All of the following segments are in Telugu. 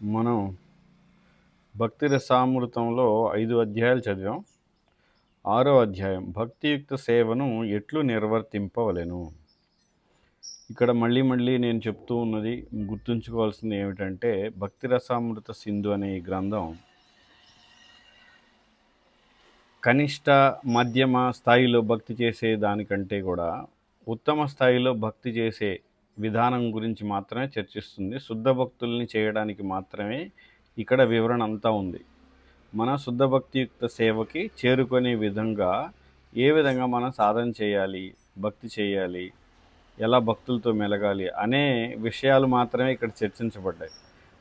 మనం భక్తి రసామృతంలో ఐదు అధ్యాయాలు చదివాం. ఆరో అధ్యాయం భక్తియుక్త సేవను ఎట్లు నిర్వర్తింపవలెను? ఇక్కడ మళ్ళీ మళ్ళీ నేను చెప్తూ ఉన్నది గుర్తుంచుకోవాల్సింది ఏమిటంటే భక్తి రసామృత సింధు అనే ఈ గ్రంథం కనిష్ట మధ్యమ స్థాయిలో భక్తి చేసే దానికంటే కూడా ఉత్తమ స్థాయిలో భక్తి చేసే విధానం గురించి మాత్రమే చర్చిస్తుంది. శుద్ధ భక్తుల్ని చేయడానికి మాత్రమే ఇక్కడ వివరణ అంతా ఉంది. మన శుద్ధ భక్తియుక్త సేవకి చేరుకునే విధంగా ఏ విధంగా మనం సాధన చేయాలి భక్తి చేయాలి ఎలా భక్తులతో మెలగాలి అనే విషయాలు మాత్రమే ఇక్కడ చర్చించబడ్డాయి.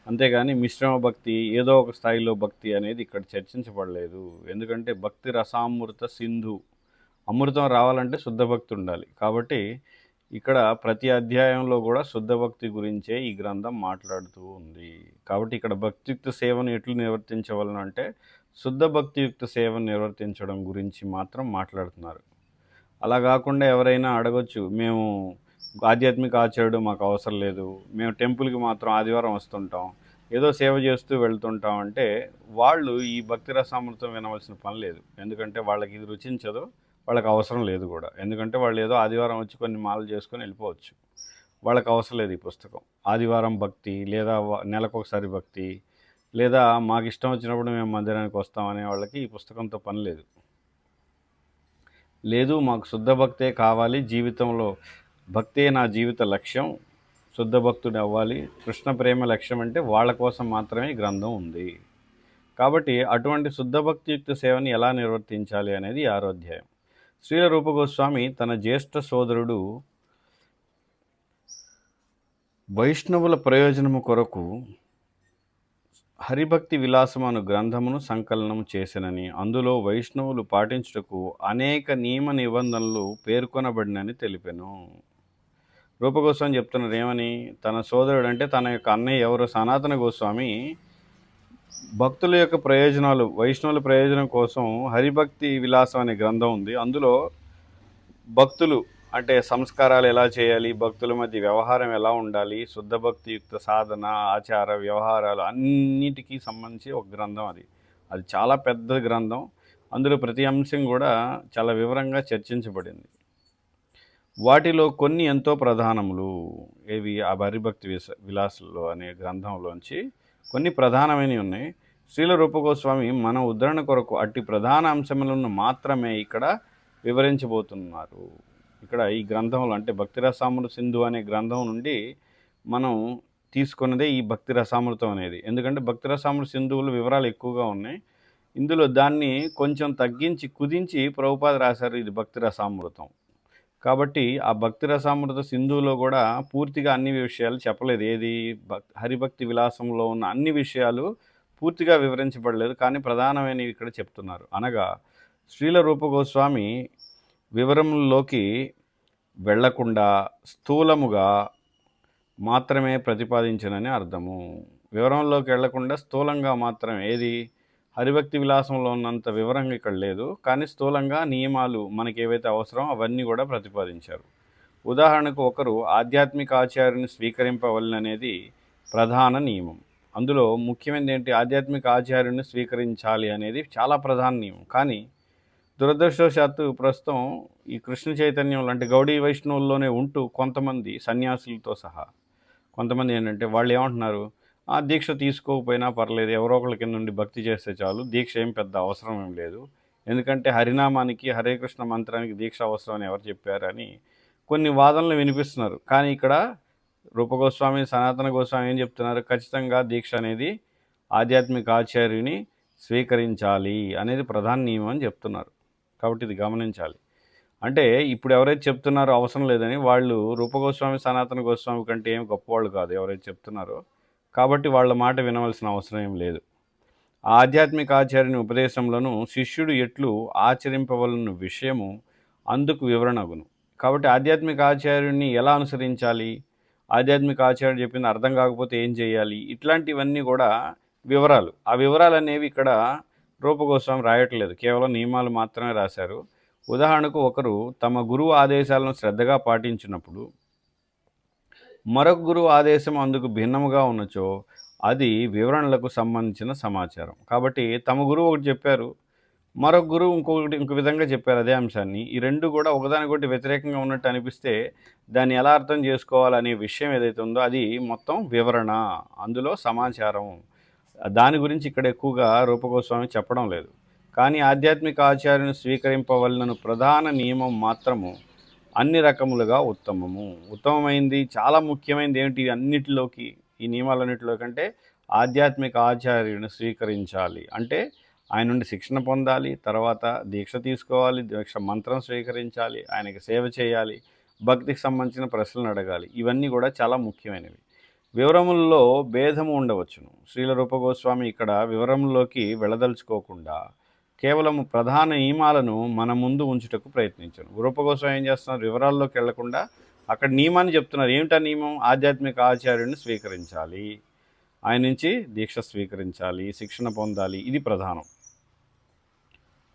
అంతేగాని మిశ్రమ భక్తి ఏదో ఒక స్థాయిలో భక్తి అనేది ఇక్కడ చర్చించబడలేదు. ఎందుకంటే భక్తి రసామృత సింధు. అమృతం రావాలంటే శుద్ధ భక్తి ఉండాలి. కాబట్టి ఇక్కడ ప్రతి అధ్యాయంలో కూడా శుద్ధ భక్తి గురించే ఈ గ్రంథం మాట్లాడుతూ ఉంది. కాబట్టి ఇక్కడ భక్తియుక్త సేవను ఎట్లు నిర్వర్తించవలన అంటే శుద్ధ భక్తియుక్త సేవను నిర్వర్తించడం గురించి మాత్రం మాట్లాడుతున్నారు. అలా కాకుండా ఎవరైనా అడగొచ్చు మేము ఆధ్యాత్మిక ఆచార్యుడు మాకు అవసరం లేదు మేము టెంపుల్కి మాత్రం ఆదివారం వస్తుంటాం ఏదో సేవ చేస్తూ వెళ్తుంటాం అంటే వాళ్ళు ఈ భక్తి రసామృతం వినవలసిన పని లేదు. ఎందుకంటే వాళ్ళకి ఇది రుచించదు వాళ్ళకి అవసరం లేదు కూడా. ఎందుకంటే వాళ్ళు ఏదో ఆదివారం వచ్చి కొన్ని మాలలు చేసుకొని వెళ్ళిపోవచ్చు. వాళ్ళకి అవసరం లేదు ఈ పుస్తకం. ఆదివారం భక్తి లేదా నెలకొకసారి భక్తి లేదా మాకు ఇష్టం వచ్చినప్పుడు మేము మందిరానికి వస్తామనే వాళ్ళకి ఈ పుస్తకంతో పని లేదు. లేదు మాకు శుద్ధ భక్తే కావాలి జీవితంలో భక్తే నా జీవిత లక్ష్యం శుద్ధ భక్తుడు అవ్వాలి కృష్ణ ప్రేమ లక్ష్యం అంటే వాళ్ళ కోసం మాత్రమే గ్రంథం ఉంది. కాబట్టి అటువంటి శుద్ధ భక్తియుక్త సేవని ఎలా నిర్వర్తించాలి అనేది ఆరోధ్యాయం ఆరో అధ్యాయం. శ్రీల రూపగోస్వామి తన జ్యేష్ఠ సోదరుడు వైష్ణవుల ప్రయోజనము కొరకు హరిభక్తి విలాసమను గ్రంథమును సంకలనము చేసినని అందులో వైష్ణవులు పాటించుటకు అనేక నియమ నిబంధనలు పేర్కొనబడినని తెలిపాను. రూపగోస్వామి చెప్తున్నారు ఏమని తన సోదరుడు అంటే తన యొక్క అన్నయ్య ఎవరు? సనాతన గోస్వామి. భక్తుల యొక్క ప్రయోజనాలు వైష్ణవుల ప్రయోజనం కోసం హరిభక్తి విలాసం అనే గ్రంథం ఉంది. అందులో భక్తులు అంటే సంస్కారాలు ఎలా చేయాలి భక్తుల మధ్య వ్యవహారం ఎలా ఉండాలి శుద్ధ భక్తియుక్త సాధన ఆచార వ్యవహారాలు అన్నిటికీ సంబంధించి ఒక గ్రంథం అది. అది చాలా పెద్ద గ్రంథం. అందులో ప్రతి అంశం కూడా చాలా వివరంగా చర్చించబడింది. వాటిలో కొన్ని ఎంతో ప్రధానములు. ఏవి? ఆ భరిభక్తి విస విలాసుల్లో అనే గ్రంథంలోంచి కొన్ని ప్రధానమైనవి ఉన్నాయి. శ్రీల రూపగోస్వామి మన ఉద్ధరణ కొరకు అట్టి ప్రధాన అంశములను మాత్రమే ఇక్కడ వివరించబోతున్నారు. ఇక్కడ ఈ గ్రంథంలో అంటే భక్తి రసామృత సింధు అనే గ్రంథం నుండి మనం తీసుకున్నదే ఈ భక్తి రసామృతం అనేది. ఎందుకంటే భక్తి రసామృత సింధువుల వివరాలు ఎక్కువగా ఉన్నాయి. ఇందులో దాన్ని కొంచెం తగ్గించి కుదించి ప్రభుపాద రాశారు ఇది భక్తి రసామృతం కాబట్టి ఆ భక్తి రసామృత సింధువులో కూడా పూర్తిగా అన్ని విషయాలు చెప్పలేదు. ఏది? భక్ హరిభక్తి విలాసంలో ఉన్న అన్ని విషయాలు పూర్తిగా వివరించబడలేదు. కానీ ప్రధానమైనవి ఇక్కడ చెప్తున్నారు. అనగా శ్రీల రూపగోస్వామి వివరంలోకి వెళ్ళకుండా స్థూలముగా మాత్రమే ప్రతిపాదించనని అర్థము. వివరంలోకి వెళ్ళకుండా స్థూలంగా మాత్రమే ఏది? హరిభక్తి విలాసంలో ఉన్నంత వివరంగా ఇక్కడ లేదు. కానీ స్థూలంగా నియమాలు మనకి ఏవైతే అవసరమో అవన్నీ కూడా ప్రతిపాదించారు. ఉదాహరణకు ఒకరు ఆధ్యాత్మిక ఆచార్యుని స్వీకరింపవలననేది ప్రధాన నియమం. అందులో ముఖ్యమైనది ఏంటి ఆధ్యాత్మిక ఆచార్యుని స్వీకరించాలి అనేది చాలా ప్రధాన నియమం. కానీ దురదృష్టవశాత్తు ప్రస్తుతం ఈ కృష్ణ చైతన్యం లాంటి గౌడీ వైష్ణవుల్లోనే ఉంటూ కొంతమంది సన్యాసులతో సహా కొంతమంది ఏంటంటే వాళ్ళు ఏమంటున్నారు? ఆ దీక్ష తీసుకోకపోయినా పర్లేదు ఎవరో ఒకరి కింద నుండి భక్తి చేస్తే చాలు. దీక్ష ఏం పెద్ద అవసరం ఏం లేదు. ఎందుకంటే హరినామానికి హరే కృష్ణ మంత్రానికి దీక్ష అవసరం అని ఎవరు చెప్పారని కొన్ని వాదనలు వినిపిస్తున్నారు. కానీ ఇక్కడ రూపగోస్వామి సనాతన గోస్వామి ఏం చెప్తున్నారు? ఖచ్చితంగా దీక్ష అనేది ఆధ్యాత్మిక ఆచార్యుని స్వీకరించాలి అనేది ప్రధాన నియమం అని చెప్తున్నారు. కాబట్టి ఇది గమనించాలి. అంటే ఇప్పుడు ఎవరైతే చెప్తున్నారో అవసరం లేదని వాళ్ళు రూపగోస్వామి సనాతన గోస్వామి కంటే ఏం గొప్పవాళ్ళు కాదు ఎవరైతే చెప్తున్నారో. కాబట్టి వాళ్ళ మాట వినవలసిన అవసరం ఏం లేదు. ఆ ఆధ్యాత్మిక ఆచార్యుని ఉపదేశంలోను శిష్యుడు ఎట్లు ఆచరింపవలన విషయము అందుకు వివరణగును కాబట్టి ఆధ్యాత్మిక ఆచార్యుడిని ఎలా అనుసరించాలి? ఆధ్యాత్మిక ఆచార్యుడు చెప్పింది అర్థం కాకపోతే ఏం చేయాలి? ఇట్లాంటివన్నీ కూడా వివరాలు. ఆ వివరాలు అనేవి ఇక్కడ రూపగోస్వామి రాయట్లేదు. కేవలం నియమాలు మాత్రమే రాశారు. ఉదాహరణకు ఒకరు తమ గురువు ఆదేశాలను శ్రద్ధగా పాటించినప్పుడు మరొక గురువు ఆదేశం అందుకు భిన్నముగా ఉన్నచో అది వివరణలకు సంబంధించిన సమాచారం. కాబట్టి తమ గురువు ఒకటి చెప్పారు మరొక గురువు ఇంకొకటి ఇంకో విధంగా చెప్పారు అదే అంశాన్ని. ఈ రెండు కూడా ఒకదానికొకటి వ్యతిరేకంగా ఉన్నట్టు అనిపిస్తే దాన్ని ఎలా అర్థం చేసుకోవాలనే విషయం ఏదైతే ఉందో అది మొత్తం వివరణ. అందులో సమాచారం. దాని గురించి ఇక్కడ ఎక్కువగా రూపగోస్వామి చెప్పడం లేదు. కానీ ఆధ్యాత్మిక ఆచార్యను స్వీకరింపవలన ప్రధాన నియమం మాత్రము అన్ని రకములుగా ఉత్తమము. ఉత్తమమైంది చాలా ముఖ్యమైనది ఏమిటి? అన్నిటిలోకి ఈ నియమాలన్నిటిలో కంటే ఆధ్యాత్మిక ఆచార్యుని స్వీకరించాలి. అంటే ఆయన నుండి శిక్షణ పొందాలి తర్వాత దీక్ష తీసుకోవాలి దీక్ష మంత్రం స్వీకరించాలి ఆయనకి సేవ చేయాలి భక్తికి సంబంధించిన ప్రశ్నలు అడగాలి. ఇవన్నీ కూడా చాలా ముఖ్యమైనవి. వివరముల్లో భేదము ఉండవచ్చును. శ్రీల రూపగోస్వామి ఇక్కడ వివరంలోకి వెళ్ళదలుచుకోకుండా కేవలం ప్రధాన నియమాలను మన ముందు ఉంచుటకు ప్రయత్నించాను. కోసం ఏం చేస్తున్నారు? వివరాల్లోకి వెళ్ళకుండా అక్కడ నియమాన్ని చెప్తున్నారు. ఏమిటా నియమం? ఆధ్యాత్మిక ఆచార్యుని స్వీకరించాలి. ఆయన నుంచి దీక్ష స్వీకరించాలి శిక్షణ పొందాలి. ఇది ప్రధానం.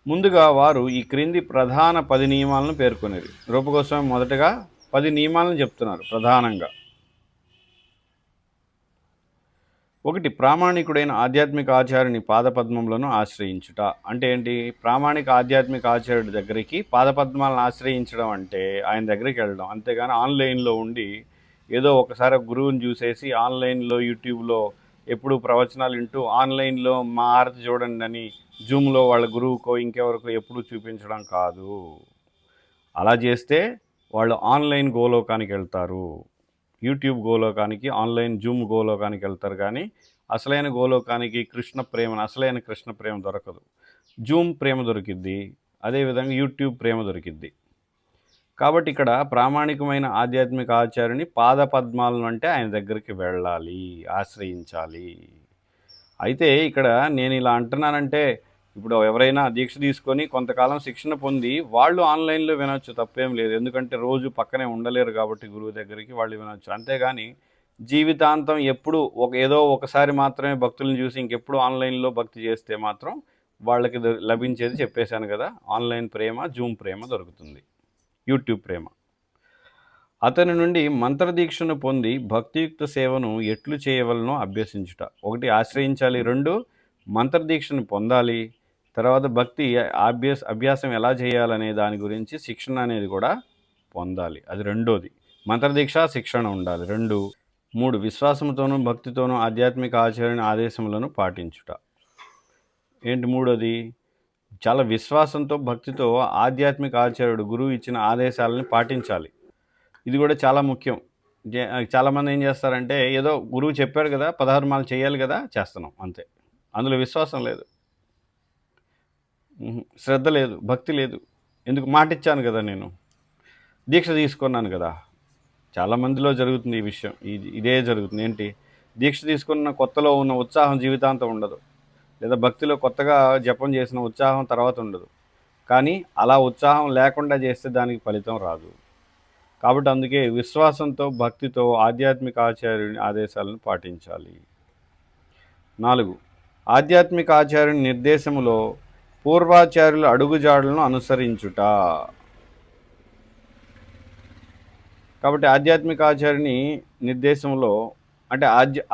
ముందుగా వారు ఈ క్రింది ప్రధాన పది నియమాలను పేర్కొనేది. రూపగోస్వామి మొదటగా పది నియమాలను చెప్తున్నారు ప్రధానంగా. ఒకటి ప్రామాణికుడైన ఆధ్యాత్మిక ఆచార్యుని పాదపద్మములను ఆశ్రయించుట. అంటే ఏంటి? ప్రామాణిక ఆధ్యాత్మిక ఆచార్యుడి దగ్గరికి పాదపద్మాలను ఆశ్రయించడం అంటే ఆయన దగ్గరికి వెళ్ళడం. అంతేగాని ఆన్లైన్లో ఉండి ఏదో ఒకసారి గురువుని చూసేసి ఆన్లైన్లో యూట్యూబ్లో ఎప్పుడు ప్రవచనాలు వింటూ ఆన్లైన్లో మా ఆరతి చూడండి అని జూమ్లో వాళ్ళ గురువుకో ఇంకెవరికో ఎప్పుడు చూపించడం కాదు. అలా చేస్తే వాళ్ళు ఆన్లైన్ గోలోకానికి వెళ్తారు. యూట్యూబ్ గోలోకానికి ఆన్లైన్ జూమ్ గోలోకానికి వెళ్తారు కానీ అసలైన గోలోకానికి కృష్ణ ప్రేమ అసలైన కృష్ణ ప్రేమ దొరకదు. జూమ్ ప్రేమ దొరికిద్ది అదేవిధంగా యూట్యూబ్ ప్రేమ దొరికిద్ది. కాబట్టి ఇక్కడ ప్రామాణికమైన ఆధ్యాత్మిక ఆచార్యుని పాద పద్మాలను అంటే ఆయన దగ్గరికి వెళ్ళాలి ఆశ్రయించాలి. అయితే ఇక్కడ నేను ఇలా అంటున్నానంటే ఇప్పుడు ఎవరైనా దీక్ష తీసుకొని కొంతకాలం శిక్షణ పొంది వాళ్ళు ఆన్లైన్లో వినొచ్చు తప్పేం లేదు. ఎందుకంటే రోజు పక్కనే ఉండలేరు కాబట్టి గురువు దగ్గరికి వాళ్ళు వినొచ్చు. అంతేగాని జీవితాంతం ఎప్పుడు ఒక ఏదో ఒకసారి మాత్రమే భక్తులను చూసి ఇంకెప్పుడు ఆన్లైన్లో భక్తి చేస్తే మాత్రం వాళ్ళకి లభించేది చెప్పేశాను కదా ఆన్లైన్ ప్రేమ జూమ్ ప్రేమ దొరుకుతుంది. యూట్యూబ్ ప్రేమ. అతని నుండి మంత్రదీక్షను పొంది భక్తియుక్త సేవను ఎట్లు చేయవలనో అభ్యసించుట. ఒకటి ఆశ్రయించాలి. రెండు మంత్రదీక్షను పొందాలి. తర్వాత భక్తి అభ్యాస అభ్యాసం ఎలా చేయాలనే దాని గురించి శిక్షణ అనేది కూడా పొందాలి. అది రెండోది. మంత్రదీక్ష శిక్షణ ఉండాలి. రెండు మూడు విశ్వాసంతోనూ భక్తితోనూ ఆధ్యాత్మిక ఆచరణ ఆదేశములను పాటించుట. ఏంటి మూడోది? చాలా విశ్వాసంతో భక్తితో ఆధ్యాత్మిక ఆచార్యుడు గురువు ఇచ్చిన ఆదేశాలను పాటించాలి. ఇది కూడా చాలా ముఖ్యం. చాలామంది ఏం చేస్తారంటే ఏదో గురువు చెప్పాడు కదా పదహారు మాలు చేయాలి కదా చేస్తున్నాం అంతే. అందులో విశ్వాసం లేదు. శ్రద్ధ లేదు భక్తి లేదు. ఎందుకు? మాట ఇచ్చాను కదా నేను. దీక్ష తీసుకున్నాను కదా. చాలామందిలో జరుగుతుంది ఈ విషయం. ఇది ఇదే జరుగుతుంది. ఏంటి? దీక్ష తీసుకున్న కొత్తలో ఉన్న ఉత్సాహం జీవితాంతం ఉండదు. లేదా భక్తిలో కొత్తగా జపం చేసిన ఉత్సాహం తర్వాత ఉండదు. కానీ అలా ఉత్సాహం లేకుండా చేస్తే దానికి ఫలితం రాదు. కాబట్టి అందుకే విశ్వాసంతో భక్తితో ఆధ్యాత్మిక ఆచార్యుని ఆదేశాలను పాటించాలి. నాలుగు. ఆధ్యాత్మిక ఆచార్యుని నిర్దేశములో పూర్వాచార్యుల అడుగుజాడలను అనుసరించుట. కాబట్టి ఆధ్యాత్మిక ఆచార్యుని నిర్దేశంలో అంటే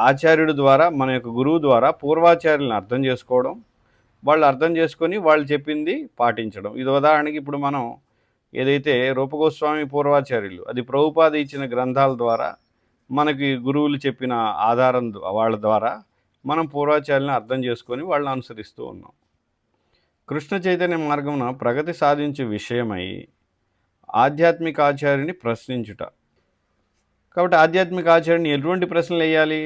ఆచార్యుడు ద్వారా మన యొక్క గురువు ద్వారా పూర్వాచార్యులను అర్థం చేసుకోవడం వాళ్ళు అర్థం చేసుకొని వాళ్ళు చెప్పింది పాటించడం. ఇది ఉదాహరణకి ఇప్పుడు మనం ఏదైతే రూపగోస్వామి పూర్వాచార్యులు అది ప్రభుపాద ఇచ్చిన గ్రంథాల ద్వారా మనకి గురువులు చెప్పిన ఆధారం వాళ్ళ ద్వారా మనం పూర్వాచార్యులను అర్థం చేసుకొని వాళ్ళని అనుసరిస్తూ ఉన్నాం. కృష్ణ చైతన్య మార్గమున ప్రగతి సాధించే విషయమై ఆధ్యాత్మిక ఆచార్యుని ప్రశ్నించుట. కాబట్టి ఆధ్యాత్మిక ఆచార్యుని ఎటువంటి ప్రశ్నలు వేయాలి?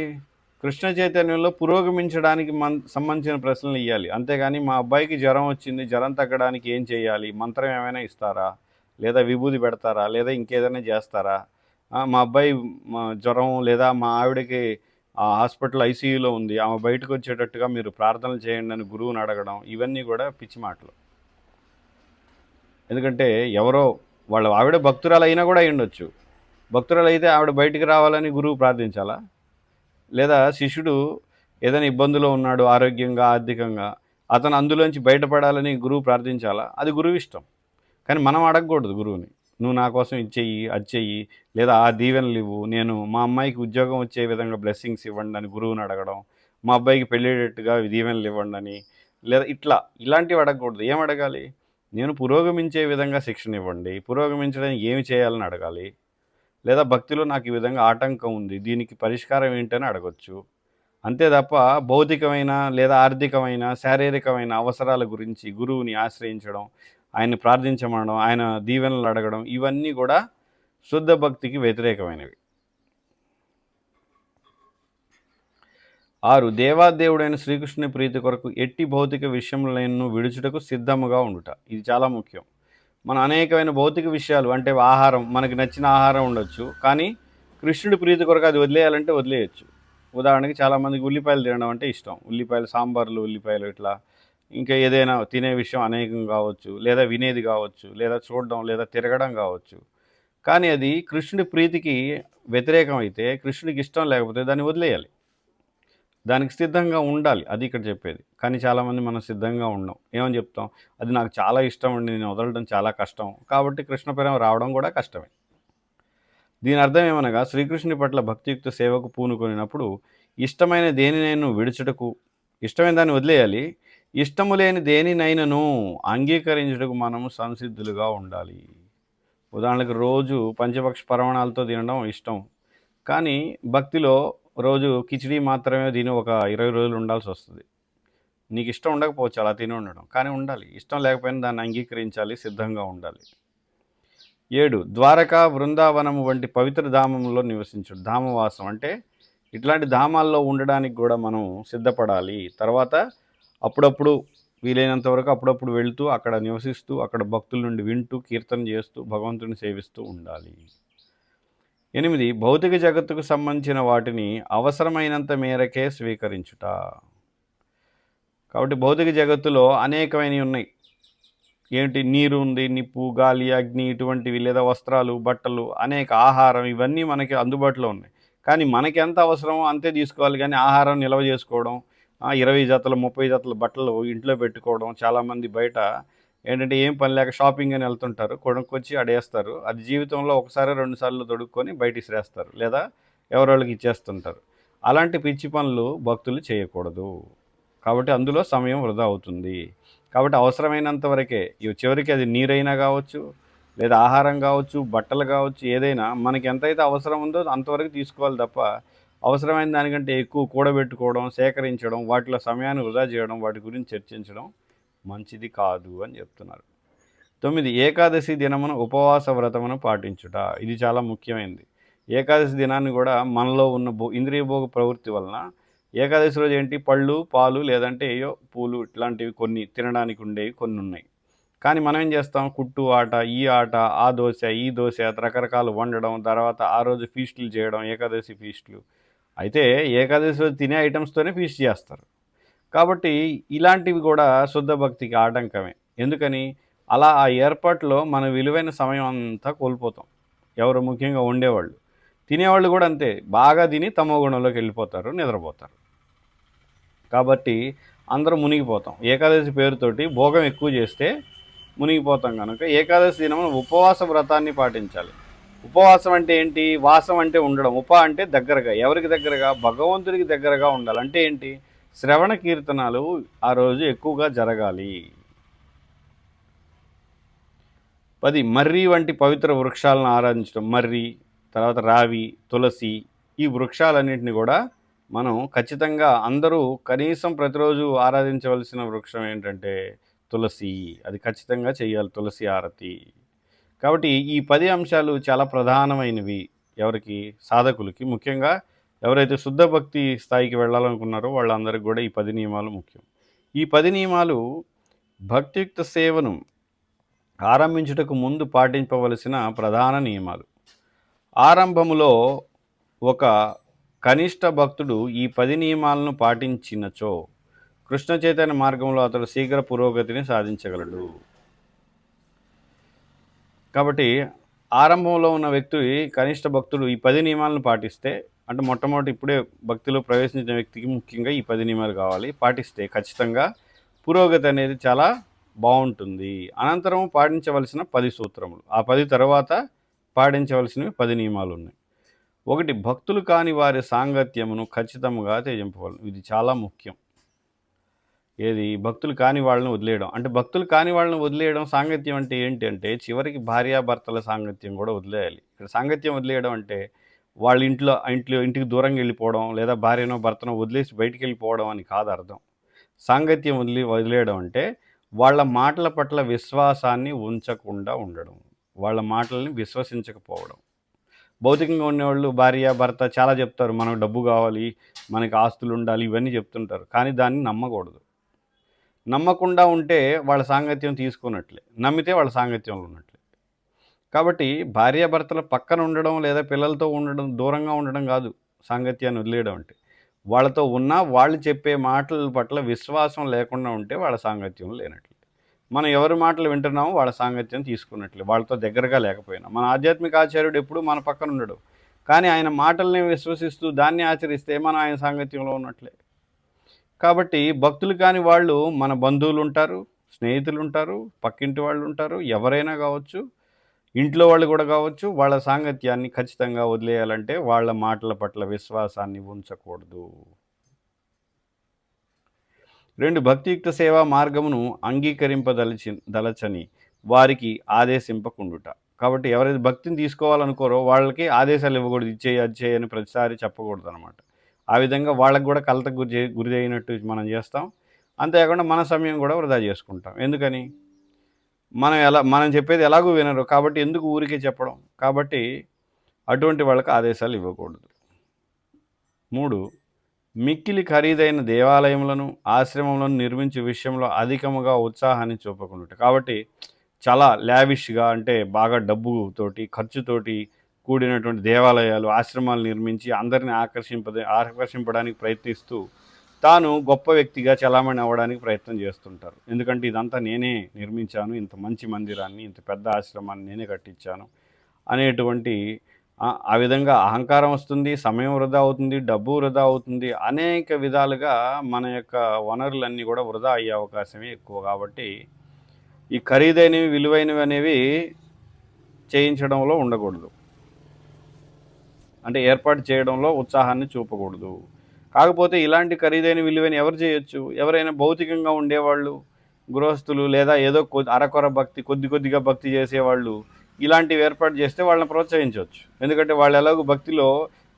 కృష్ణ చైతన్యంలో పురోగమించడానికి మన్ సంబంధించిన ప్రశ్నలు వేయాలి. అంతేగాని మా అబ్బాయికి జ్వరం వచ్చింది జ్వరం తగ్గడానికి ఏం చేయాలి? మంత్రం ఏమైనా ఇస్తారా? లేదా విభూది పెడతారా? లేదా ఇంకేదైనా చేస్తారా? మా అబ్బాయి జ్వరం లేదా మా ఆవిడకి ఆ హాస్పిటల్ ఐసీయూలో ఉంది. ఆమె బయటకు వచ్చేటట్టుగా మీరు ప్రార్థనలు చేయండి అని గురువుని అడగడం ఇవన్నీ కూడా పిచ్చి మాటలు. ఎందుకంటే ఎవరో వాళ్ళ ఆవిడ భక్తురాలు అయినా కూడా అయ్యుండొచ్చు భక్తురాలు అయితే ఆవిడ బయటికి రావాలని గురువు ప్రార్థించాలా? లేదా శిష్యుడు ఏదైనా ఇబ్బందులో ఉన్నాడు ఆరోగ్యంగా ఆర్థికంగా అతను అందులోంచి బయటపడాలని గురువు ప్రార్థించాలా? అది గురువు ఇష్టం. కానీ మనం అడగకూడదు గురువుని. నువ్వు నా కోసం ఇచ్చేయి అది చెయ్యి లేదా ఆ దీవెనలు ఇవ్వు. నేను మా అమ్మాయికి ఉద్యోగం వచ్చే విధంగా బ్లెస్సింగ్స్ ఇవ్వండి అని గురువుని అడగడం మా అబ్బాయికి పెళ్ళేటట్టుగా దీవెనలు ఇవ్వండి అని లేదా ఇట్లా ఇలాంటివి అడగకూడదు. ఏం అడగాలి? నేను పురోగమించే విధంగా శిక్షణ ఇవ్వండి. పురోగమించడానికి ఏమి చేయాలని అడగాలి? లేదా భక్తిలో నాకు ఈ విధంగా ఆటంకం ఉంది దీనికి పరిష్కారం ఏంటని అడగచ్చు. అంతే తప్ప భౌతికమైన లేదా ఆర్థికమైన శారీరకమైన అవసరాల గురించి గురువుని ఆశ్రయించడం ఆయన్ని ప్రార్థించమనడం ఆయన దీవెనలు అడగడం ఇవన్నీ కూడా శుద్ధ భక్తికి వ్యతిరేకమైనవి. ఆరు దేవాదేవుడైన శ్రీకృష్ణుని ప్రీతి కొరకు ఎట్టి భౌతిక విషయములను విడుచుటకు సిద్ధముగా ఉండుట. ఇది చాలా ముఖ్యం. మన అనేకమైన భౌతిక విషయాలు అంటే ఆహారం మనకి నచ్చిన ఆహారం ఉండొచ్చు కానీ కృష్ణుడి ప్రీతి కొరకు అది వదిలేయాలంటే వదిలేయచ్చు. ఉదాహరణకి చాలామందికి ఉల్లిపాయలు తినడం అంటే ఇష్టం. ఉల్లిపాయలు సాంబార్లు ఉల్లిపాయలు ఇట్లా ఇంకా ఏదైనా తినే విషయం అనేకం కావచ్చు లేదా వినేది కావచ్చు లేదా చూడడం లేదా తిరగడం కావచ్చు. కానీ అది కృష్ణుడి ప్రీతికి వ్యతిరేకం అయితే కృష్ణుడికి ఇష్టం లేకపోతే దాన్ని వదిలేయాలి. దానికి సిద్ధంగా ఉండాలి అది ఇక్కడ చెప్పేది. కానీ చాలామంది మనం సిద్ధంగా ఉండం. ఏమని చెప్తాం? అది నాకు చాలా ఇష్టం అండి నేను వదలడం చాలా కష్టం. కాబట్టి కృష్ణ ప్రేమ రావడం కూడా కష్టమే. దీని అర్థం ఏమనగా శ్రీకృష్ణుని పట్ల భక్తియుక్త సేవకు పూనుకొనినప్పుడు ఇష్టమైన దేనినైనా విడుచుటకు ఇష్టమైన దాన్ని వదిలేయాలి. ఇష్టము లేని దేనినైనను అంగీకరించుటకు మనము సంసిద్ధులుగా ఉండాలి. ఉదాహరణకు రోజు పంచపక్ష పరమాణాలతో తినడం ఇష్టం. కానీ భక్తిలో రోజు కిచిడి మాత్రమే తిని ఒక ఇరవై రోజులు ఉండాల్సి వస్తుంది. నీకు ఇష్టం ఉండకపోవచ్చు అలా తిని ఉండడం. కానీ ఉండాలి. ఇష్టం లేకపోయినా దాన్ని అంగీకరించాలి సిద్ధంగా ఉండాలి. ఏడు ద్వారకా బృందావనము వంటి పవిత్ర ధామంలో నివసించుడు ధామవాసం అంటే ఇట్లాంటి ధామాల్లో ఉండడానికి కూడా మనం సిద్ధపడాలి. తర్వాత అప్పుడప్పుడు వీలైనంత వరకు అప్పుడప్పుడు వెళుతూ అక్కడ నివసిస్తూ అక్కడ భక్తుల నుండి వింటూ కీర్తన చేస్తూ భగవంతుని సేవిస్తూ ఉండాలి. ఎనిమిది భౌతిక జగత్తుకు సంబంధించిన వాటిని అవసరమైనంత మేరకే స్వీకరించుట. కాబట్టి భౌతిక జగత్తులో అనేకమైనవి ఉన్నాయి. ఏంటి నీరు ఉంది నిప్పు గాలి అగ్ని ఇటువంటివి లేదా వస్త్రాలు బట్టలు అనేక ఆహారం ఇవన్నీ మనకి అందుబాటులో ఉన్నాయి. కానీ మనకి ఎంత అవసరమో అంతే తీసుకోవాలి. కానీ ఆహారం నిల్వ చేసుకోవడం ఇరవై జతలు ముప్పై జతల బట్టలు ఇంట్లో పెట్టుకోవడం చాలామంది బయట ఏంటంటే ఏం పని లేక షాపింగ్ అని వెళ్తుంటారు కొనుక్కొచ్చి అడేస్తారు. అది జీవితంలో ఒకసారి రెండు సార్లు తొడుక్కొని బయటికి శ్రేస్తారు. లేదా ఎవరోళ్ళకి ఇచ్చేస్తుంటారు. అలాంటి పిచ్చి పనులు భక్తులు చేయకూడదు. కాబట్టి అందులో సమయం వృధా అవుతుంది. కాబట్టి అవసరమైనంత వరకే ఇవి చివరికి అది నీరైనా కావచ్చు లేదా ఆహారం కావచ్చు బట్టలు కావచ్చు ఏదైనా మనకి ఎంతైతే అవసరం ఉందో అంతవరకు తీసుకోవాలి తప్ప అవసరమైన దానికంటే ఎక్కువ కూడబెట్టుకోవడం సేకరించడం వాటిలో సమయాన్ని వృధా చేయడం వాటి గురించి చర్చించడం మంచిది కాదు అని చెప్తున్నారు. తొమ్మిది ఏకాదశి దినమున ఉపవాస వ్రతమును పాటించుట. ఇది చాలా ముఖ్యమైనది. ఏకాదశి దినాన్ని కూడా మనలో ఉన్న భో ఇంద్రియ భోగ ప్రవృత్తి వలన ఏకాదశి రోజు ఏంటి? పళ్ళు పాలు లేదంటే ఏయో పూలు ఇట్లాంటివి కొన్ని తినడానికి ఉండేవి కొన్ని ఉన్నాయి. కానీ మనం ఏం చేస్తాం? కుట్టు ఆట ఈ ఆట ఆ దోశ ఈ దోశ రకరకాలు వండడం తర్వాత ఆ రోజు ఫీస్టులు చేయడం ఏకాదశి ఫీస్టులు అయితే ఏకాదశి తినే ఐటమ్స్తోనే ఫీస్ట్ చేస్తారు. కాబట్టి ఇలాంటివి కూడా శుద్ధ భక్తికి ఆటంకమే. ఎందుకని? అలా ఆ ఏర్పాట్లో మన విలువైన సమయం అంతా కోల్పోతాం. ఎవరు ముఖ్యంగా ఉండేవాళ్ళు. తినేవాళ్ళు కూడా అంతే. బాగా తిని తమో గుణంలోకి వెళ్ళిపోతారు నిద్రపోతారు. కాబట్టి అందరూ మునిగిపోతాం. ఏకాదశి పేరుతోటి భోగం ఎక్కువ చేస్తే మునిగిపోతాం కనుక ఏకాదశి దినమున ఉపవాస వ్రతాన్ని పాటించాలి. ఉపవాసం అంటే ఏంటి? వాసం అంటే ఉండడం. ఉప అంటే దగ్గరగా. ఎవరికి దగ్గరగా? భగవంతుడికి దగ్గరగా ఉండాలి. అంటే ఏంటి? శ్రవణ కీర్తనాలు ఆ రోజు ఎక్కువగా జరగాలి. పది మర్రి వంటి పవిత్ర వృక్షాలను ఆరాధించడం. మర్రి తర్వాత రావి తులసి ఈ వృక్షాలన్నింటినీ కూడా మనం ఖచ్చితంగా అందరూ కనీసం ప్రతిరోజు ఆరాధించవలసిన వృక్షం ఏంటంటే తులసి. అది ఖచ్చితంగా చేయాలి తులసి ఆరతి. కాబట్టి ఈ పది అంశాలు చాలా ప్రధానమైనవి ఎవరికి? సాధకులకి. ముఖ్యంగా ఎవరైతే శుద్ధ భక్తి స్థాయికి వెళ్ళాలనుకున్నారో వాళ్ళందరికీ కూడా ఈ పది నియమాలు ముఖ్యం. ఈ పది నియమాలు భక్తియుక్త సేవను ఆరంభించుటకు ముందు పాటించవలసిన ప్రధాన నియమాలు. ఆరంభములో ఒక కనిష్ట భక్తుడు ఈ పది నియమాలను పాటించినచో కృష్ణ చైతన్య మార్గంలో అతడు శీఘ్ర పురోగతిని సాధించగలడు. కాబట్టి ఆరంభంలో ఉన్న వ్యక్తి కనిష్ట భక్తుడు ఈ పది నియమాలను పాటిస్తే అంటే మొట్టమొదటి ఇప్పుడే భక్తిలో ప్రవేశించిన వ్యక్తికి ముఖ్యంగా ఈ పది నియమాలు కావాలి. పాటిస్తే ఖచ్చితంగా పురోగతి అనేది చాలా బాగుంటుంది. అనంతరం పాటించవలసిన పది సూత్రములు. ఆ పది తర్వాత పాటించవలసినవి పది నియమాలు ఉన్నాయి. ఒకటి భక్తులు కాని వారి సాంగత్యమును ఖచ్చితంగా త్యజింపవలను ఇది చాలా ముఖ్యం. ఏది? భక్తులు కాని వాళ్ళని వదిలేయడం. అంటే భక్తులు కాని వాళ్ళని వదిలేయడం సాంగత్యం అంటే ఏంటి అంటే చివరికి భార్యాభర్తల సాంగత్యం కూడా వదిలేయాలి. ఇక్కడ సాంగత్యం వదిలేయడం అంటే వాళ్ళ ఇంట్లో ఇంట్లో ఇంటికి దూరంగా వెళ్ళిపోవడం లేదా భార్యనో భర్తనో వదిలేసి బయటికి వెళ్ళిపోవడం అని కాదు అర్థం. సాంగత్యం వదిలి వదిలేయడం అంటే వాళ్ళ మాటల పట్ల విశ్వాసాన్ని ఉంచకుండా ఉండడం. వాళ్ళ మాటల్ని విశ్వసించకపోవడం. భౌతికంగా ఉండేవాళ్ళు భార్య భర్త చాలా చెప్తారు మనకు డబ్బు కావాలి మనకి ఆస్తులు ఉండాలి ఇవన్నీ చెప్తుంటారు. కానీ దాన్ని నమ్మకూడదు. నమ్మకుండా ఉంటే వాళ్ళ సాంగత్యం తీసుకున్నట్లే నమ్మితే వాళ్ళ సాంగత్యంలో ఉన్నట్లే. కాబట్టి భార్యాభర్తల పక్కన ఉండడం లేదా పిల్లలతో ఉండడం దూరంగా ఉండడం కాదు సాంగత్యాన్ని వదిలేయడం అంటే. వాళ్ళతో ఉన్నా వాళ్ళు చెప్పే మాటల పట్ల విశ్వాసం లేకుండా ఉంటే వాళ్ళ సాంగత్యం లేనట్లే. మనం ఎవరి మాటలు వింటున్నామో వాళ్ళ సాంగత్యం తీసుకున్నట్లే. వాళ్ళతో దగ్గరగా లేకపోయినా. మన ఆధ్యాత్మిక ఆచార్యుడు ఎప్పుడు మన పక్కన ఉండడు. కానీ ఆయన మాటల్ని విశ్వసిస్తూ దాన్ని ఆచరిస్తే మనం ఆయన సాంగత్యంలో ఉన్నట్లే. కాబట్టి భక్తులు కాని వాళ్ళు మన బంధువులు ఉంటారు స్నేహితులు ఉంటారు పక్కింటి వాళ్ళు ఉంటారు ఎవరైనా కావచ్చు ఇంట్లో వాళ్ళు కూడా కావచ్చు వాళ్ళ సాంగత్యాన్ని ఖచ్చితంగా వదిలేయాలంటే వాళ్ళ మాటల పట్ల విశ్వాసాన్ని ఉంచకూడదు. రెండు భక్తియుక్త సేవా మార్గమును అంగీకరింపదలచి దలచని వారికి ఆదేశింపకుండుట. కాబట్టి ఎవరైతే భక్తిని తీసుకోవాలనుకోరో వాళ్ళకి ఆదేశాలు ఇవ్వకూడదు ఇచ్చేయి అది చేయని ప్రతిసారి చెప్పకూడదు అనమాట ఆ విధంగా వాళ్ళకి కూడా కలతకు గురి గురి అయినట్టు మనం చేస్తాం. అంతేకాకుండా మన సమయం కూడా వృధా చేసుకుంటాం. ఎందుకని? మనం ఎలా మనం చెప్పేది ఎలాగూ వినరు. కాబట్టి ఎందుకు ఊరికే చెప్పడం? కాబట్టి అటువంటి వాళ్ళకి ఆదేశాలు ఇవ్వకూడదు. మూడు మిక్కిలి ఖరీదైన దేవాలయములను ఆశ్రమములను నిర్మించే విషయంలో అధికముగా ఉత్సాహాన్ని చూపకుండా కాబట్టి చాలా లావిష్గా అంటే బాగా డబ్బుతోటి ఖర్చుతోటి కూడినటువంటి దేవాలయాలు ఆశ్రమాలు నిర్మించి అందరిని ఆకర్షింప ఆకర్షింపడానికి ప్రయత్నిస్తూ తాను గొప్ప వ్యక్తిగా చలామణి అవ్వడానికి ప్రయత్నం చేస్తుంటారు. ఎందుకంటే ఇదంతా నేనే నిర్మించాను ఇంత మంచి మందిరాన్ని ఇంత పెద్ద ఆశ్రమాన్ని నేనే కట్టించాను అనేటువంటి ఆ- ఆ విధంగా అహంకారం వస్తుంది సమయం వృధా అవుతుంది డబ్బు వృధా అవుతుంది అనేక విధాలుగా మన యొక్క వనరులన్నీ కూడా వృధా అయ్యే అవకాశమే ఎక్కువ. కాబట్టి ఈ ఖరీదైనవి విలువైనవి అనేవి చేయించడంలో ఉండకూడదు. అంటే ఏర్పాటు చేయడంలో ఉత్సాహాన్ని చూపకూడదు. కాకపోతే ఇలాంటి ఖరీదైన విలువైన ఎవరు చేయొచ్చు? ఎవరైనా భౌతికంగా ఉండేవాళ్ళు గృహస్థులు లేదా ఏదో కొద్ది అరకొర భక్తి కొద్ది కొద్దిగా భక్తి చేసేవాళ్ళు ఇలాంటివి ఏర్పాటు చేస్తే వాళ్ళని ప్రోత్సహించవచ్చు. ఎందుకంటే వాళ్ళు ఎలాగో భక్తిలో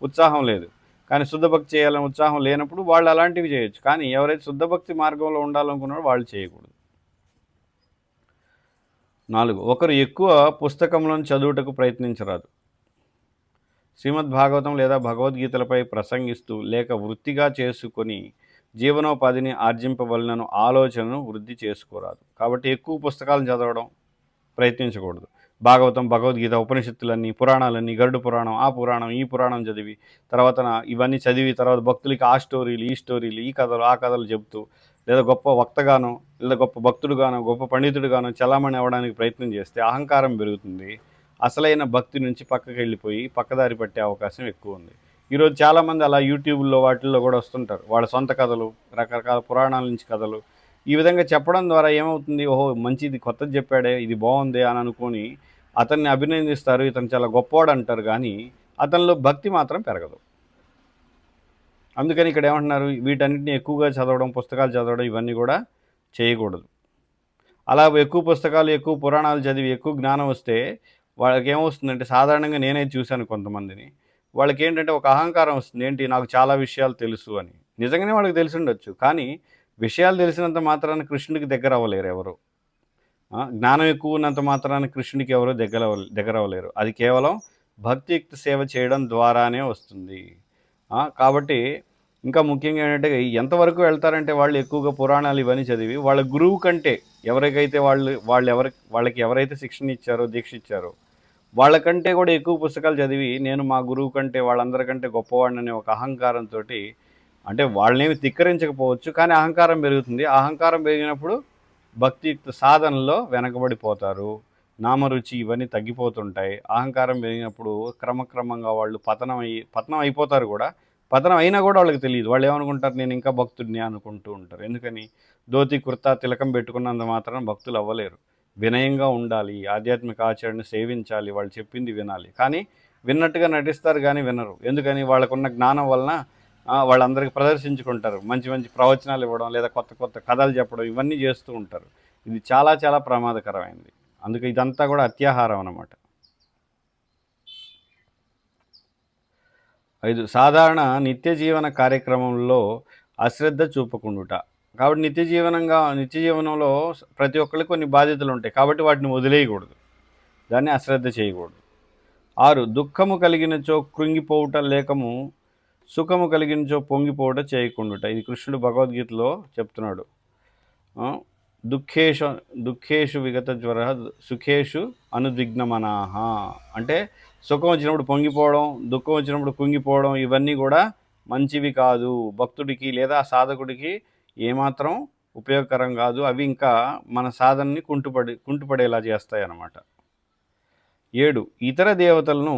ఉత్సాహం లేదు. కానీ శుద్ధ భక్తి చేయాలని ఉత్సాహం లేనప్పుడు వాళ్ళు అలాంటివి చేయొచ్చు. కానీ ఎవరైతే శుద్ధ భక్తి మార్గంలో ఉండాలనుకున్నారో వాళ్ళు చేయకూడదు. నాలుగు ఒకరు ఎక్కువ పుస్తకంలో చదువుటకు ప్రయత్నించరాదు. శ్రీమద్ భాగవతం లేదా భగవద్గీతలపై ప్రసంగిస్తూ లేక వృత్తిగా చేసుకొని జీవనోపాధిని ఆర్జింపవలనను ఆలోచనను వృద్ధి చేసుకోరాదు. కాబట్టి ఎక్కువ పుస్తకాలను చదవడం ప్రయత్నించకూడదు. భాగవతం భగవద్గీత ఉపనిషత్తులన్నీ పురాణాలన్నీ గరుడు పురాణం ఆ పురాణం ఈ పురాణం చదివి తర్వాత ఇవన్నీ చదివి తర్వాత భక్తులకి ఆ స్టోరీలు ఈ స్టోరీలు ఈ కథలు ఆ కథలు చెబుతూ లేదా గొప్ప వక్తగానో లేదా గొప్ప భక్తుడుగానో గొప్ప పండితుడుగానో చలామణి అవ్వడానికి ప్రయత్నం చేస్తే అహంకారం పెరుగుతుంది. అసలైన భక్తి నుంచి పక్కకి వెళ్ళిపోయి పక్కదారి పట్టే అవకాశం ఎక్కువ ఉంది. ఈరోజు చాలామంది అలా యూట్యూబ్లో వాటిల్లో కూడా వస్తుంటారు. వాళ్ళ సొంత కథలు రకరకాల పురాణాల నుంచి కథలు. ఈ విధంగా చెప్పడం ద్వారా ఏమవుతుంది? ఓహో మంచిది కొత్తది చెప్పాడే ఇది బాగుంది అని అనుకొని అతన్ని అభినందిస్తారు. ఇతను చాలా గొప్పవాడు అంటారు కానీ అతనిలో భక్తి మాత్రం పెరగదు. అందుకని ఇక్కడ ఏమంటున్నారు? వీటన్నిటిని ఎక్కువగా చదవడం పుస్తకాలు చదవడం ఇవన్నీ కూడా చేయకూడదు. అలా ఎక్కువ పుస్తకాలు ఎక్కువ పురాణాలు చదివి ఎక్కువ జ్ఞానం వస్తే వాళ్ళకి ఏమొస్తుందంటే సాధారణంగా నేనే చూశాను కొంతమందిని. వాళ్ళకి ఏంటంటే ఒక అహంకారం వస్తుంది. ఏంటి నాకు చాలా విషయాలు తెలుసు అని. నిజంగానే వాళ్ళకి తెలిసి ఉండొచ్చు కానీ విషయాలు తెలిసినంత మాత్రాన కృష్ణుడికి దగ్గర అవ్వలేరు ఎవరు జ్ఞానం ఎక్కువ ఉన్నంత మాత్రాన కృష్ణుడికి ఎవరు దగ్గర దగ్గర అవ్వలేరు అది కేవలం భక్తియుక్త సేవ చేయడం ద్వారానే వస్తుంది. కాబట్టి ఇంకా ముఖ్యంగా ఏంటంటే ఎంతవరకు వెళ్తారంటే వాళ్ళు ఎక్కువగా పురాణాలు ఇవన్నీ చదివి వాళ్ళ గురువు కంటే ఎవరికైతే వాళ్ళు వాళ్ళు ఎవరి వాళ్ళకి ఎవరైతే శిక్షణ ఇచ్చారో దీక్ష ఇచ్చారో వాళ్ళకంటే కూడా ఎక్కువ పుస్తకాలు చదివి నేను మా గురువు కంటే వాళ్ళందరికంటే గొప్పవాడిననే ఒక అహంకారంతో అంటే వాళ్ళనేమి తిక్కరించకపోవచ్చు కానీ అహంకారం పెరుగుతుంది. ఆ అహంకారం పెరిగినప్పుడు భక్తియుక్త సాధనలో వెనకబడిపోతారు. నామరుచి ఇవన్నీ తగ్గిపోతుంటాయి. అహంకారం పెరిగినప్పుడు క్రమక్రమంగా వాళ్ళు పతనం అయి పతనం అయిపోతారు కూడా. పతనం అయినా కూడా వాళ్ళకి తెలియదు. వాళ్ళు ఏమనుకుంటారు? నేను ఇంకా భక్తుడిని అనుకుంటూ ఉంటారు. ఎందుకని? ధోతి కుర్తా తిలకం పెట్టుకున్నంత మాత్రం భక్తులు అవ్వలేరు. వినయంగా ఉండాలి. ఆధ్యాత్మిక ఆచరణ సేవించాలి. వాళ్ళు చెప్పింది వినాలి. కానీ విన్నట్టుగా నటిస్తారు కానీ వినరు. ఎందుకని? వాళ్ళకున్న జ్ఞానం వలన వాళ్ళందరికీ ప్రదర్శించుకుంటారు. మంచి మంచి ప్రవచనాలు ఇవ్వడం లేదా కొత్త కొత్త కథలు చెప్పడం ఇవన్నీ చేస్తూ ఉంటారు. ఇది చాలా చాలా ప్రమాదకరమైంది అందుకే ఇదంతా కూడా అత్యాహారం అన్నమాట. ఐదు సాధారణ నిత్య జీవన కార్యక్రమంలో అశ్రద్ధ చూపకుండుట. కాబట్టి నిత్య జీవనంగా నిత్య జీవనంలో ప్రతి ఒక్కరికి కొన్ని బాధ్యతలు ఉంటాయి. కాబట్టి వాటిని వదిలేయకూడదు. దాన్ని అశ్రద్ధ చేయకూడదు. ఆరు దుఃఖము కలిగినచో కృంగిపోవుట లేకము సుఖము కలిగినచో పొంగిపోవుట చేయకుండుట. ఇది కృష్ణుడు భగవద్గీతలో చెప్తున్నాడు. దుఃఖేషు దుఃఖేషు విగత జ్వర సుఖేషు అనుద్విగ్నమనాహ అంటే సుఖం వచ్చినప్పుడు పొంగిపోవడం దుఃఖం వచ్చినప్పుడు కుంగిపోవడం ఇవన్నీ కూడా మంచివి కాదు. భక్తుడికి లేదా సాధకుడికి ఏమాత్రం ఉపయోగకరం కాదు. అవి ఇంకా మన సాధనని కుంటుపడి కుంటుపడేలా చేస్తాయి అన్నమాట ఏడు ఇతర దేవతలను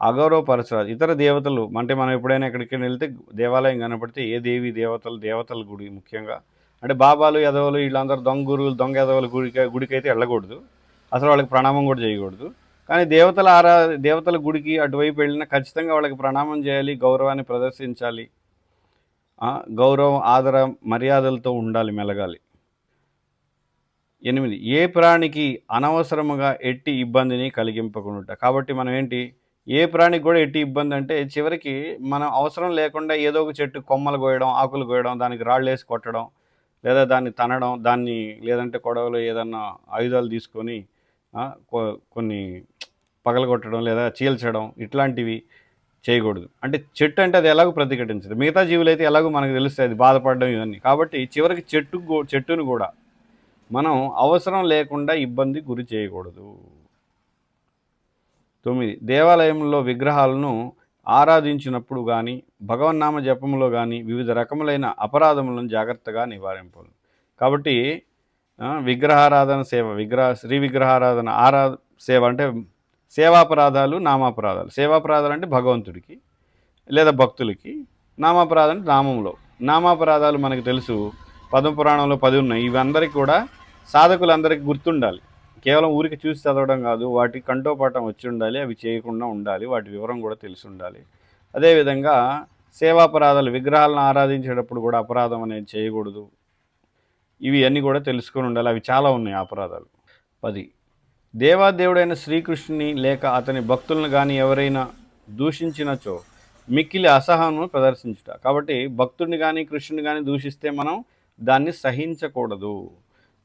అగౌరవపరచరాదు. ఇతర దేవతలు అంటే మనం ఎప్పుడైనా ఎక్కడికి వెళ్తే దేవాలయం కనపడితే ఏ దేవి దేవతలు దేవతల గుడి ముఖ్యంగా. అంటే బాబాలు యదవలు వీళ్ళందరూ దొంగ గురువులు దొంగ యదవల గుడికి గుడికి అయితే వెళ్ళకూడదు. అసలు వాళ్ళకి ప్రణామం కూడా చేయకూడదు. కానీ దేవతల ఆరా దేవతల గుడికి అటువైపు వెళ్ళినా ఖచ్చితంగా వాళ్ళకి ప్రణామం చేయాలి గౌరవాన్ని ప్రదర్శించాలి గౌరవం ఆదర మర్యాదలతో ఉండాలి మెలగాలి. ఎనిమిది ఏ ప్రాణికి అనవసరముగా ఎట్టి ఇబ్బందిని కలిగింపకుండా కాబట్టి మనం ఏంటి ఏ ప్రాణికి కూడా ఎట్టి ఇబ్బంది అంటే చివరికి మనం అవసరం లేకుండా ఏదో ఒక చెట్టు కొమ్మలు కోయడం ఆకులు కోయడం దానికి రాళ్ళు వేసి కొట్టడం లేదా దాన్ని తనడం దాన్ని లేదంటే కొడవలు ఏదన్నా ఆయుధాలు తీసుకొని కొన్ని పగలగొట్టడం లేదా చీల్చడం ఇట్లాంటివి చేయకూడదు. అంటే చెట్టు అంటే అది ఎలాగో ప్రతిఘటించదు. మిగతా జీవులు అయితే ఎలాగో మనకు తెలుస్తాయి అది బాధపడడం ఇవన్నీ. కాబట్టి చివరికి చెట్టు చెట్టును కూడా మనం అవసరం లేకుండా ఇబ్బంది గురి చేయకూడదు. తొమ్మిది దేవాలయంలో విగ్రహాలను ఆరాధించినప్పుడు కానీ భగవన్నామ జపంలో కానీ వివిధ రకములైన అపరాధములను జాగ్రత్తగా నివారింపాలి కాబట్టి విగ్రహారాధన సేవ విగ్రహ శ్రీ విగ్రహారాధన ఆరా సేవ అంటే సేవాపరాధాలు నామాపరాధాలు. సేవాపరాధాలు అంటే భగవంతుడికి లేదా భక్తులకి. నామాపరాధం అంటే నామంలో. నామాపరాధాలు మనకు తెలుసు. పద్మపురాణంలో పది ఉన్నాయి. ఇవందరికీ కూడా సాధకులందరికీ గుర్తుండాలి. కేవలం ఊరికి చూసి చదవడం కాదు వాటి కంఠోపాఠం వచ్చి ఉండాలి అవి చేయకుండా ఉండాలి వాటి వివరం కూడా తెలిసి ఉండాలి. అదేవిధంగా సేవాపరాధాలు విగ్రహాలను ఆరాధించేటప్పుడు కూడా అపరాధం అనేది చేయకూడదు. ఇవి అన్నీ కూడా తెలుసుకొని ఉండాలి. అవి చాలా ఉన్నాయి అపరాధాలు. పది. దేవాదేవుడైన శ్రీకృష్ణుని లేక అతని భక్తులను కానీ ఎవరైనా దూషించినచో మిక్కిలి అసహనం ప్రదర్శించుట. కాబట్టి భక్తుడిని కానీ కృష్ణుని కానీ దూషిస్తే మనం దాన్ని సహించకూడదు.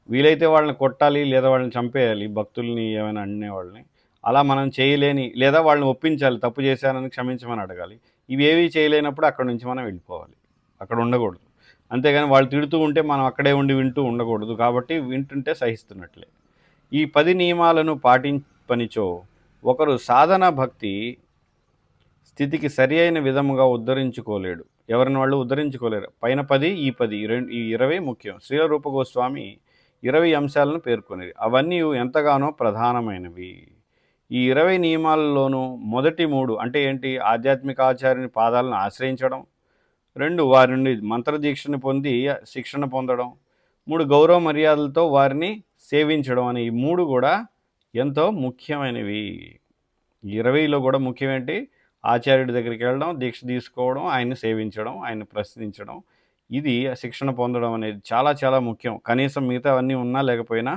వీలైతే వాళ్ళని కొట్టాలి లేదా వాళ్ళని చంపేయాలి భక్తుల్ని ఏమైనా అనే వాళ్ళని. అలా మనం చేయలేని లేదా వాళ్ళని ఒప్పించాలి తప్పు చేశానని క్షమించమని అడగాలి. ఇవి ఏవి చేయలేనప్పుడు అక్కడ నుంచి మనం వెళ్ళిపోవాలి. అక్కడ ఉండకూడదు. అంతేగాని వాళ్ళు తిడుతూ ఉంటే మనం అక్కడే ఉండి వింటూ ఉండకూడదు కాబట్టి వింటుంటే సహిస్తున్నట్లే. ఈ పది నియమాలను పాటింపనిచో ఒకరు సాధన భక్తి స్థితికి సరి అయిన విధముగా ఉద్ధరించుకోలేడు. ఎవరిని వాళ్ళు ఉద్ధరించుకోలేరు. పైన పది ఈ పది ఈ రెండు ఈ ఇరవై ముఖ్యం. శ్రీల రూపగోస్వామి ఇరవై అంశాలను పేర్కొనేది. అవన్నీ ఎంతగానో ప్రధానమైనవి. ఈ ఇరవై నియమాలలోనూ మొదటి మూడు అంటే ఏంటి? ఆధ్యాత్మిక ఆచార్యుని పాదాలను ఆశ్రయించడం రెండు వారి నుండి మంత్రదీక్షను పొంది శిక్షణ పొందడం మూడు గౌరవ మర్యాదలతో వారిని సేవించడం అనే ఈ మూడు కూడా ఎంతో ముఖ్యమైనవి. ఇరవైలో కూడా ముఖ్యమేంటి? ఆచార్యుడి దగ్గరికి వెళ్ళడం దీక్ష తీసుకోవడం ఆయన్ని సేవించడం ఆయన్ని ప్రశ్నించడం. ఇది శిక్షణ పొందడం అనేది చాలా చాలా ముఖ్యం. కనీసం మిగతా అన్నీ ఉన్నా లేకపోయినా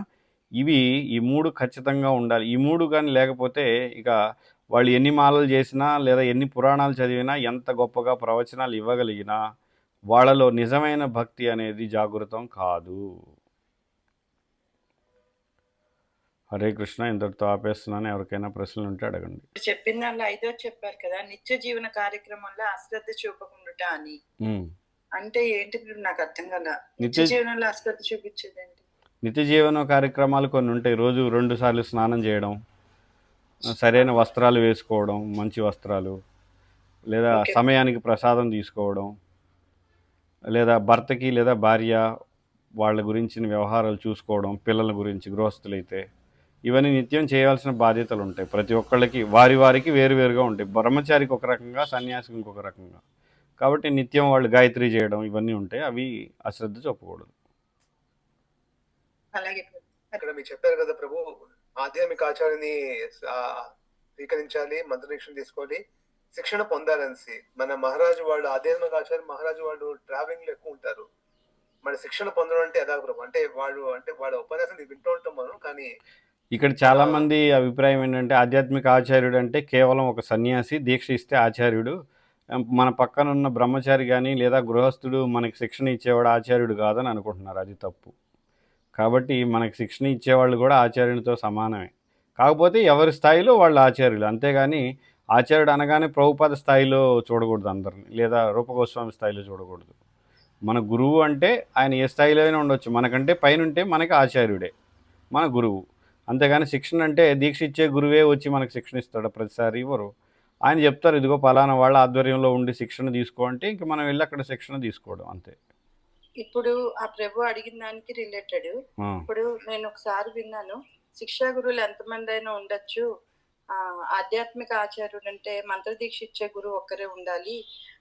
ఇవి ఈ మూడు ఖచ్చితంగా ఉండాలి. ఈ మూడు కానీ లేకపోతే ఇక వాళ్ళు ఎన్ని మాలలు చేసినా లేదా ఎన్ని పురాణాలు చదివినా ఎంత గొప్పగా ప్రవచనాలు ఇవ్వగలిగినా వాళ్ళలో నిజమైన భక్తి అనేది జాగృతం కాదు. హరే కృష్ణ ఇంతటితో ఆపేస్తున్నాను. ఎవరికైనా ప్రశ్నలు ఉంటే అడగండి. చెప్పిన దానిలో ఐదో చెప్పారు కదా నిత్య జీవన కార్యక్రమంలో అశ్రద్ధ చూపకుండుట అని. అంటే ఏంటి నాకు అర్థం కదా నిత్య జీవనంలో అశ్రద్ధ చూపించేదండి నిత్య జీవన కార్యక్రమాలు కొన్ని ఉంటాయి. రోజు రెండు సార్లు స్నానం చేయడం సరైన వస్త్రాలు వేసుకోవడం మంచి వస్త్రాలు లేదా. సమయానికి ప్రసాదం తీసుకోవడం లేదా భర్తకి లేదా భార్య వాళ్ళ గురించిన వ్యవహారాలు చూసుకోవడం పిల్లల గురించి గృహస్థులైతే ఇవన్నీ నిత్యం చేయాల్సిన బాధ్యతలు ఉంటాయి. ప్రతి ఒక్కళ్ళకి వారి వారికి వేరువేరుగా ఉంటాయి. బ్రహ్మచారికి ఒక రకంగా సన్యాసికి ఇంకొక రకంగా. కాబట్టి నిత్యం వాళ్ళు గాయత్రి చేయడం ఇవన్నీ ఉంటాయి. అవి అశ్రద్ధ చెప్పకూడదు అలాగే. ఇక్కడ మీరు చెప్పారు కదా ప్రభు ఆధ్యాత్మిక ఆచార్యని ఆ, స్వీకరించాలి మంత్రదీక్షను తీసుకోవాలి శిక్షణ పొందాలనేసి మన మహారాజు వాళ్ళు ఆధ్యాత్మిక ఆచార్య మహారాజు వాళ్ళు ట్రావెలింగ్లో ఎక్కువ ఉంటారు. మన శిక్షణ పొందడం అంటే ప్రభు అంటే వాళ్ళు అంటే వాళ్ళ ఉపన్యాసం వింటూ ఉంటాం మనం కానీ ఇక్కడ చాలామంది అభిప్రాయం ఏంటంటే ఆధ్యాత్మిక ఆచార్యుడు అంటే కేవలం ఒక సన్యాసి దీక్ష ఇస్తే ఆచార్యుడు. మన పక్కన ఉన్న బ్రహ్మచారి కానీ లేదా గృహస్థుడు మనకి శిక్షణ ఇచ్చేవాడు ఆచార్యుడు కాదని అనుకుంటున్నారు. అది తప్పు. కాబట్టి మనకు శిక్షణ ఇచ్చేవాళ్ళు కూడా ఆచార్యునితో సమానమే. కాకపోతే ఎవరి స్థాయిలో వాళ్ళు ఆచార్యులు. అంతేగాని ఆచార్యుడు అనగానే ప్రభుపాద స్థాయిలో చూడకూడదు అందరిని లేదా రూపగోస్వామి స్థాయిలో చూడకూడదు. మన గురువు అంటే ఆయన ఏ స్థాయిలో అయినా ఉండొచ్చు. మనకంటే పైన ఉంటే మనకి ఆచార్యుడే మన గురువు. అంతేగాని శిక్షణ అంటే దీక్ష ఇచ్చే గురువే వచ్చి మనకు శిక్షణ ఇస్తాడు. ప్రతిసారి ఇవ్వరు. ఆయన చెప్తారు ఇదిగో పలానా వాళ్ళ ఆధ్వర్యంలో ఉండి శిక్షణ తీసుకో అంటే ఇంక మనం వెళ్ళి అక్కడ శిక్షణ తీసుకోవడం అంతే. ఇప్పుడు ఆ ప్రభు అడిగిన దానికి రిలేటెడ్ ఇప్పుడు నేను ఒకసారి విన్నాను శిక్షా గురువులు ఎంతమంది అయినా ఉండొచ్చు. ఆ ఆధ్యాత్మిక ఆచార్యుడు అంటే మంత్రదీక్ష ఇచ్చే గురువు ఒక్కరే ఉండాలి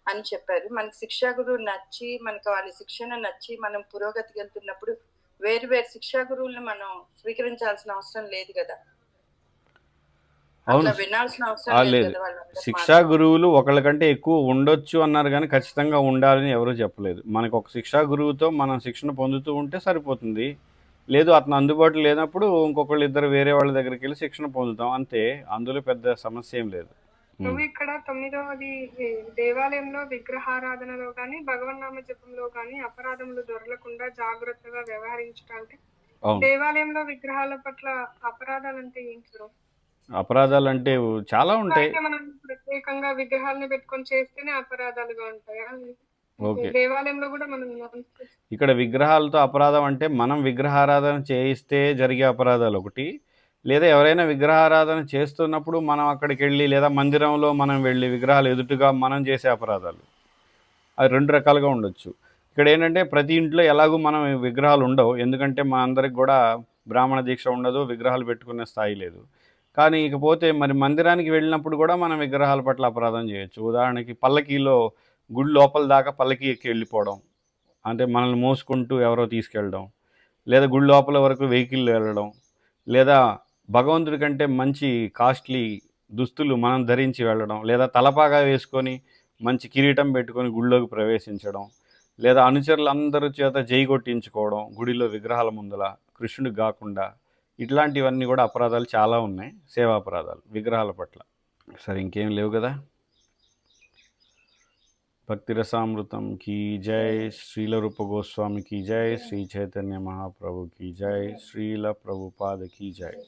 అని చెప్పారు. మనకి శిక్షా గురువు నచ్చి మనకు వాళ్ళ శిక్షణ నచ్చి మనం పురోగతికి వెళ్తున్నప్పుడు వేరు వేరు శిక్షా గురువుల్ని మనం స్వీకరించాల్సిన అవసరం లేదు కదా. అవును. లేదు శిక్షా. గురువులు ఒకళ్ళకంటే ఎక్కువ ఉండొచ్చు అన్నారు కానీ ఖచ్చితంగా ఉండాలని ఎవరూ చెప్పలేదు. మనకు ఒక శిక్షా గురువుతో మనం శిక్షణ పొందుతూ ఉంటే సరిపోతుంది. లేదు అతను అందుబాటులో లేనప్పుడు ఇంకొకళ్ళు ఇద్దరు వేరే వాళ్ళ దగ్గరికి వెళ్ళి శిక్షణ పొందుతాం. అంతే. అందులో పెద్ద సమస్య ఏం లేదు. నువ్వు ఇక్కడ తొమ్మిదవది దేవాలయంలో విగ్రహారాధనలో గాని భగవన్నామ జపంలో గాని అపరాధములు దొరలకుండా జాగ్రత్తగా వ్యవహరించడానికి దేవాలయంలో విగ్రహాల పట్ల అపరాధాలు అంటే ఏంటి? అపరాధాలు అంటే చాలా ఉంటాయి. మనం ప్రత్యేకంగా విగ్రహాలను పెట్టుకొని చేస్తేనే అపరాధాలుగా ఉంటాయా? ఓకే. దేవాలయంలో కూడా మనం ఇక్కడ విగ్రహాలతో అపరాధం అంటే మనం విగ్రహారాధన చేయిస్తే జరిగే అపరాధాలు ఒకటి. లేదా ఎవరైనా విగ్రహారాధన చేస్తున్నప్పుడు మనం అక్కడికి వెళ్ళి లేదా మందిరంలో మనం వెళ్ళి విగ్రహాలు ఎదుటుగా మనం చేసే అపరాధాలు. అవి రెండు రకాలుగా ఉండొచ్చు. ఇక్కడ ఏంటంటే ప్రతి ఇంట్లో ఎలాగూ మనం విగ్రహాలు ఉండవు. ఎందుకంటే మా అందరికి కూడా బ్రాహ్మణ దీక్ష ఉండదు విగ్రహాలు పెట్టుకునే స్థాయి లేదు. కానీ ఇకపోతే మరి మందిరానికి వెళ్ళినప్పుడు కూడా మనం విగ్రహాల పట్ల అపరాధం చేయొచ్చు. ఉదాహరణకి పల్లకీలో గుడి లోపల దాకా పల్లకీ ఎక్కి వెళ్ళిపోవడం. అంటే మనల్ని మోసుకుంటూ ఎవరో తీసుకెళ్ళడం. లేదా గుడి లోపల వరకు వెహికల్ వెళ్ళడం. లేదా భగవంతుడి కంటే మంచి కాస్ట్లీ దుస్తులు మనం ధరించి వెళ్ళడం. లేదా తలపాగా వేసుకొని మంచి కిరీటం పెట్టుకొని గుడిలోకి ప్రవేశించడం. లేదా అనుచరులందరూ చేత జై కొట్టించుకోవడం గుడిలో విగ్రహాల ముందల కృష్ణుడికి కాకుండా. ఇట్లాంటివన్నీ కూడా అపరాధాలు చాలా ఉన్నాయి సేవాపరాధాలు విగ్రహాల పట్ల. సరే ఇంకేం లేవు కదా? భక్తిరసామృతం కీ జై శ్రీల రూప గోస్వామి కీ జై శ్రీ చైతన్య మహాప్రభు కీ జై శ్రీల ప్రభుపాద కీ జై.